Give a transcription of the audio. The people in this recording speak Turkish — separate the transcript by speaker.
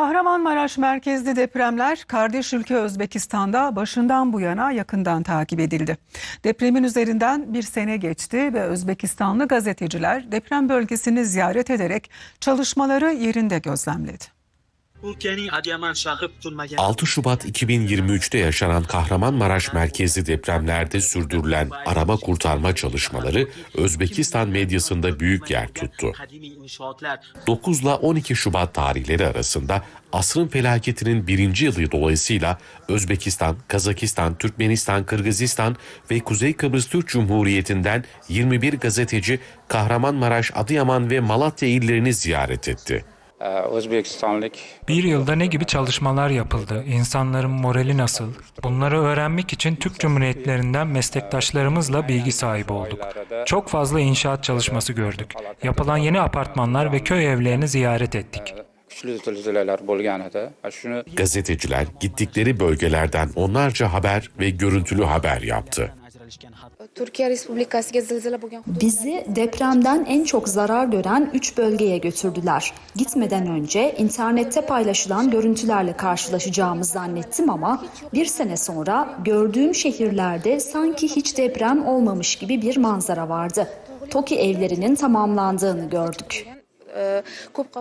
Speaker 1: Kahramanmaraş merkezli depremler kardeş ülke Özbekistan'da başından bu yana yakından takip edildi. Depremin üzerinden bir sene geçti ve Özbekistanlı gazeteciler deprem bölgesini ziyaret ederek çalışmaları yerinde gözlemledi.
Speaker 2: Ülkenin Adıyaman şahı tutulmayan
Speaker 3: 6 Şubat 2023'te yaşanan Kahramanmaraş merkezli depremlerde sürdürülen arama kurtarma çalışmaları Özbekistan medyasında büyük yer tuttu.
Speaker 2: Kadimi inşaatlar
Speaker 3: 9 ile 12 Şubat tarihleri arasında asrın felaketinin birinci yılı dolayısıyla Özbekistan, Kazakistan, Türkmenistan, Kırgızistan ve Kuzey Kıbrıs Türk Cumhuriyeti'nden 21 gazeteci Kahramanmaraş, Adıyaman ve Malatya illerini ziyaret etti.
Speaker 4: Ee, Özbekistanlık
Speaker 5: Bir yılda ne gibi çalışmalar yapıldı? İnsanların morali nasıl? Bunları öğrenmek için Türk Cumhuriyetlerinden meslektaşlarımızla bilgi sahibi olduk. Çok fazla inşaat çalışması gördük. Yapılan yeni apartmanlar ve köy evlerini ziyaret ettik.
Speaker 4: shuni
Speaker 3: Gazeteciler gittikleri bölgelerden onlarca haber ve görüntülü haber yaptı.
Speaker 6: Bizi depremden en çok zarar gören 3 bölgeye götürdüler. Gitmeden önce internette paylaşılan görüntülerle karşılaşacağımı zannettim ama bir sene sonra gördüğüm şehirlerde sanki hiç deprem olmamış gibi bir manzara vardı. TOKİ evlerinin tamamlandığını gördük.
Speaker 7: e, qavat